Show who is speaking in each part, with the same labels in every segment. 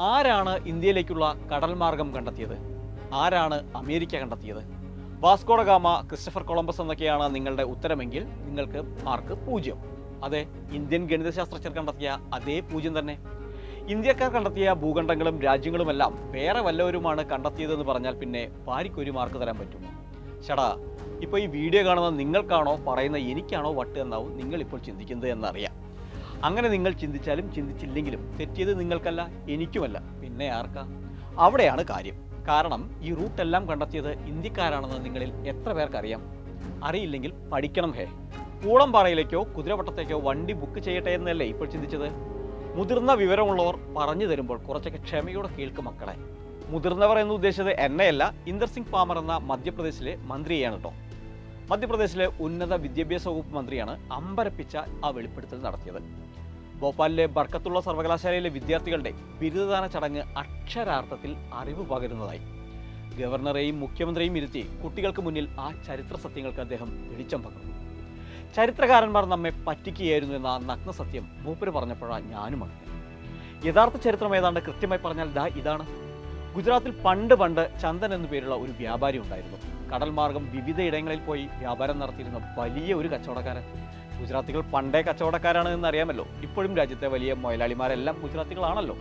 Speaker 1: ആരാണ് ഇന്ത്യയിലേക്കുള്ള കടൽ മാർഗം കണ്ടെത്തിയത്? ആരാണ് അമേരിക്ക കണ്ടെത്തിയത്? വാസ്കോഡ ഗാമ ക്രിസ്റ്റഫർ കൊളംബസ് എന്നൊക്കെയാണ് നിങ്ങളുടെ ഉത്തരമെങ്കിൽ നിങ്ങൾക്ക് മാർക്ക് പൂജ്യം. അതെ ഇന്ത്യൻ ഗണിതശാസ്ത്രജ്ഞർ കണ്ടെത്തിയ അതേ പൂജ്യം തന്നെ. ഇന്ത്യക്കാർ കണ്ടെത്തിയ ഭൂഖണ്ഡങ്ങളും രാജ്യങ്ങളുമെല്ലാം വേറെ വല്ലവരുമാണ് കണ്ടെത്തിയതെന്ന് പറഞ്ഞാൽ പിന്നെ പാരിക്കൊരു മാർക്ക് തരാൻ പറ്റുമോ? ചേടാ ഇപ്പോൾ ഈ വീഡിയോ കാണുന്ന നിങ്ങൾക്കാണോ പറയുന്ന എനിക്കാണോ വട്ട് എന്നാവും നിങ്ങൾ ഇപ്പോൾ ചിന്തിക്കുന്നത് എന്നറിയാം. അങ്ങനെ നിങ്ങൾ ചിന്തിച്ചാലും ചിന്തിച്ചില്ലെങ്കിലും തെറ്റിയത് നിങ്ങൾക്കല്ല എനിക്കുമല്ല. പിന്നെ ആർക്കാ? അവിടെയാണ് കാര്യം. കാരണം ഈ റൂട്ടെല്ലാം കണ്ടെത്തിയത് ഇന്ത്യക്കാരാണെന്ന് നിങ്ങളിൽ എത്ര പേർക്കറിയാം? അറിയില്ലെങ്കിൽ പഠിക്കണം ഹേ. കൂളംപാറയിലേക്കോ കുതിരവട്ടത്തേക്കോ വണ്ടി ബുക്ക് ചെയ്യട്ടെ എന്നല്ലേ ഇപ്പോൾ ചിന്തിച്ചത്? മുതിർന്ന വിവരമുള്ളവർ പറഞ്ഞു തരുമ്പോൾ കുറച്ചൊക്കെ ക്ഷമയോടെ കേൾക്കും മക്കളെ. മുതിർന്നവർ എന്ന് ഉദ്ദേശിച്ചത് എന്നെയല്ല ഇന്ദർ സിംഗ് പാമർ എന്ന മധ്യപ്രദേശിലെ മന്ത്രിയാണ് കേട്ടോ മധ്യപ്രദേശിലെ ഉന്നത വിദ്യാഭ്യാസ വകുപ്പ് മന്ത്രിയാണ് അമ്പരപ്പിച്ച ആ വെളിപ്പെടുത്തൽ നടത്തിയത്. ഭോപ്പാലിലെ ബർക്കത്തുള്ള സർവകലാശാലയിലെ വിദ്യാർത്ഥികളുടെ ബിരുദദാന ചടങ്ങ് അക്ഷരാർത്ഥത്തിൽ അറിവ് പകരുന്നതായി. ഗവർണറെയും മുഖ്യമന്ത്രിയും ഇരുത്തി കുട്ടികൾക്ക് മുന്നിൽ ആ ചരിത്ര സത്യങ്ങൾക്ക് അദ്ദേഹം വെളിച്ചം പകർന്നു. ചരിത്രകാരന്മാർ നമ്മെ പറ്റിക്കുകയായിരുന്നു എന്ന നഗ്ന സത്യം മൂപ്പര് പറഞ്ഞപ്പോഴാണ് ഞാനും അറിഞ്ഞത് യഥാർത്ഥ ചരിത്രം ഏതാണ്ട് കൃത്യമായി പറഞ്ഞാൽ ദാ ഇതാണ്. ഗുജറാത്തിൽ പണ്ട് പണ്ട് ചന്ദൻ എന്നു പേരുള്ള ഒരു വ്യാപാരി ഉണ്ടായിരുന്നു. കടൽ മാർഗം വിവിധ ഇടങ്ങളിൽ പോയി വ്യാപാരം നടത്തിയിരുന്ന വലിയ ഒരു കച്ചവടക്കാരൻ. ഗുജറാത്തികൾ പണ്ടേ കച്ചവടക്കാരാണ് എന്ന് അറിയാമല്ലോ ഇപ്പോഴും രാജ്യത്തെ വലിയ മുതലാളിമാരെല്ലാം ഗുജറാത്തികളാണല്ലോ.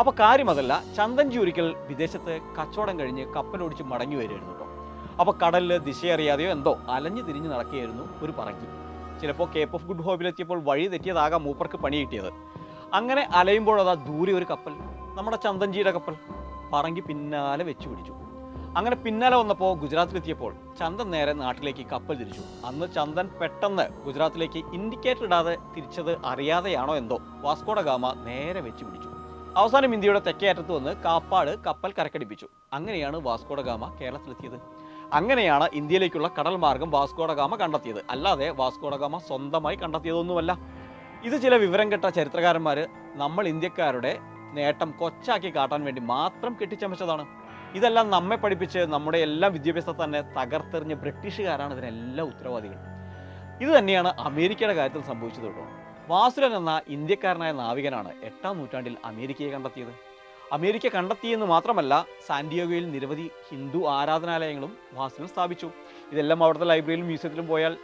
Speaker 1: അപ്പൊ കാര്യമതല്ല ചന്ദൻജി ഒരിക്കൽ വിദേശത്ത് കച്ചവടം കഴിഞ്ഞ് കപ്പലോടിച്ച് മടങ്ങി വരികയായിരുന്നു കേട്ടോ അപ്പൊ കടലിൽ ദിശയറിയാതെയോ എന്തോ അലഞ്ഞു തിരിഞ്ഞ് നടക്കുകയായിരുന്നു ഒരു പറക്കി. ചിലപ്പോൾ കേപ്പ് ഓഫ് ഗുഡ് ഹോപ്പിലെത്തിയപ്പോൾ വഴി തെറ്റിയതാകാം മൂപ്പർക്ക് പണി കിട്ടിയത്. അങ്ങനെ അലയുമ്പോൾ അതാ ദൂരെ ഒരു കപ്പൽ നമ്മുടെ ചന്ദൻജിയുടെ കപ്പൽ പറങ്കി പിന്നാലെ വെച്ചു പിടിച്ചു. അങ്ങനെ പിന്നാലെ വന്നപ്പോൾ ഗുജറാത്തിലെത്തിയപ്പോൾ ചന്ദൻ നേരെ നാട്ടിലേക്ക് കപ്പൽ തിരിച്ചു. അന്ന് ചന്ദൻ പെട്ടെന്ന് ഗുജറാത്തിലേക്ക് ഇൻഡിക്കേറ്റർ ഇടാതെ തിരിച്ചത് അറിയാതെയാണോ എന്തോ വാസ്കോഡ ഗാമ നേരെ വെച്ച് പിടിച്ചു. അവസാനം ഇന്ത്യയുടെ തെക്കേ അറ്റത്ത് വന്ന് കാപ്പാട് കപ്പൽ കരക്കടിപ്പിച്ചു. അങ്ങനെയാണ് വാസ്കോഡ ഗാമ കേരളത്തിലെത്തിയത്. അങ്ങനെയാണ് ഇന്ത്യയിലേക്കുള്ള കടൽ മാർഗം വാസ്കോഡ ഗാമ കണ്ടെത്തിയത്. അല്ലാതെ വാസ്കോഡ ഗാമ സ്വന്തമായി കണ്ടെത്തിയതൊന്നുമല്ല. ഇത് ചില വിവരം കെട്ട ചരിത്രകാരന്മാർ നമ്മൾ ഇന്ത്യക്കാരുടെ നേട്ടം കൊച്ചാക്കി കാട്ടാൻ വേണ്ടി മാത്രം കെട്ടിച്ചമച്ചതാണ്. ഇതെല്ലാം നമ്മെ പഠിപ്പിച്ച് നമ്മുടെ എല്ലാ വിദ്യാഭ്യാസത്തെ തന്നെ തകർത്തെറിഞ്ഞ ബ്രിട്ടീഷുകാരാണ് ഇതിനെല്ലാം ഉത്തരവാദികൾ. ഇത് തന്നെയാണ് അമേരിക്കയുടെ കാര്യത്തിൽ സംഭവിച്ചത് കേട്ടോ വാസുരൻ എന്ന ഇന്ത്യക്കാരനായ നാവികനാണ് എട്ടാം നൂറ്റാണ്ടിൽ അമേരിക്കയെ കണ്ടെത്തിയത്. അമേരിക്ക കണ്ടെത്തിയെന്ന് മാത്രമല്ല സാന്റിയോഗയിൽ നിരവധി ഹിന്ദു ആരാധനാലയങ്ങളും വാസുരൻ സ്ഥാപിച്ചു. ഇതെല്ലാം അവിടുത്തെ ലൈബ്രറിയിലും മ്യൂസിയത്തിലും പോയാൽ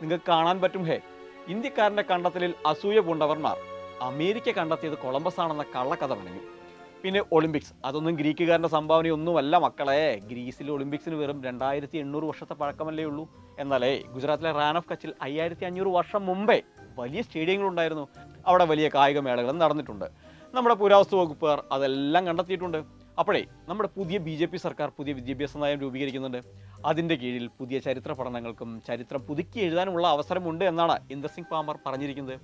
Speaker 1: നിങ്ങൾക്ക് കാണാൻ പറ്റും. ഹേ ഇന്ത്യക്കാരന്റെ കണ്ടെത്തലിൽ അസൂയ പൂണ്ടവർമാർ. അമേരിക്ക കണ്ടെത്തിയത് കൊളംബസ് ആണെന്ന കള്ളക്കഥ പറഞ്ഞു. പിന്നെ ഒളിമ്പിക്സ് അതൊന്നും ഗ്രീക്കുകാരന്റെ സംഭാവനയൊന്നുമല്ല മക്കളെ. ഗ്രീസിലെ ഒളിമ്പിക്സിന് വെറും രണ്ടായിരത്തി എണ്ണൂറ് വർഷത്തെ പഴക്കമല്ലേ ഉള്ളൂ. എന്നാലേ ഗുജറാത്തിലെ റാൻ ഓഫ് കച്ചിൽ അയ്യായിരത്തി അഞ്ഞൂറ് വർഷം മുമ്പേ വലിയ സ്റ്റേഡിയങ്ങളുണ്ടായിരുന്നു. അവിടെ വലിയ കായിക മേളകളും നടന്നിട്ടുണ്ട്. നമ്മുടെ പുരാവസ്തു വകുപ്പുകാർ അതെല്ലാം കണ്ടെത്തിയിട്ടുണ്ട്. അപ്പോഴേ നമ്മുടെ പുതിയ ബി ജെ പി സർക്കാർ പുതിയ വിദ്യാഭ്യാസ നയം രൂപീകരിക്കുന്നുണ്ട്. അതിന്റെ കീഴിൽ പുതിയ ചരിത്ര പഠനങ്ങൾക്കും ചരിത്രം പുതുക്കി എഴുതാനുമുള്ള അവസരമുണ്ട് എന്നാണ് ഇന്ദർ സിംഗ് പാമർ പറഞ്ഞിരിക്കുന്നത്.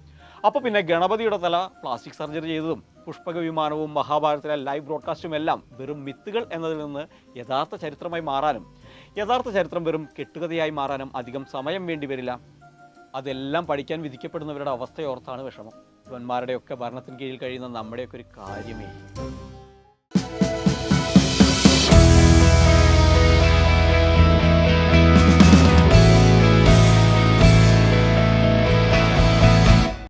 Speaker 1: അപ്പോൾ പിന്നെ ഗണപതിയുടെ തല പ്ലാസ്റ്റിക് സർജറി ചെയ്തതും പുഷ്പക വിമാനവും മഹാഭാരതത്തിലെ ലൈവ് ബ്രോഡ്കാസ്റ്റും എല്ലാം വെറും മിത്തുകൾ എന്നതിൽ നിന്ന് യഥാർത്ഥ ചരിത്രമായി മാറാനും യഥാർത്ഥ ചരിത്രം വെറും കെട്ടുകഥയായി മാറാനും അധികം സമയം വേണ്ടി വരില്ല. അതെല്ലാം പഠിക്കാൻ വിധിക്കപ്പെടുന്നവരുടെ അവസ്ഥയോർത്താണ് വിഷമം. ഇവന്മാരുടെയൊക്കെ ഭരണത്തിന് കീഴിൽ കഴിയുന്ന നമ്മുടെയൊക്കെ ഒരു കാര്യമേ.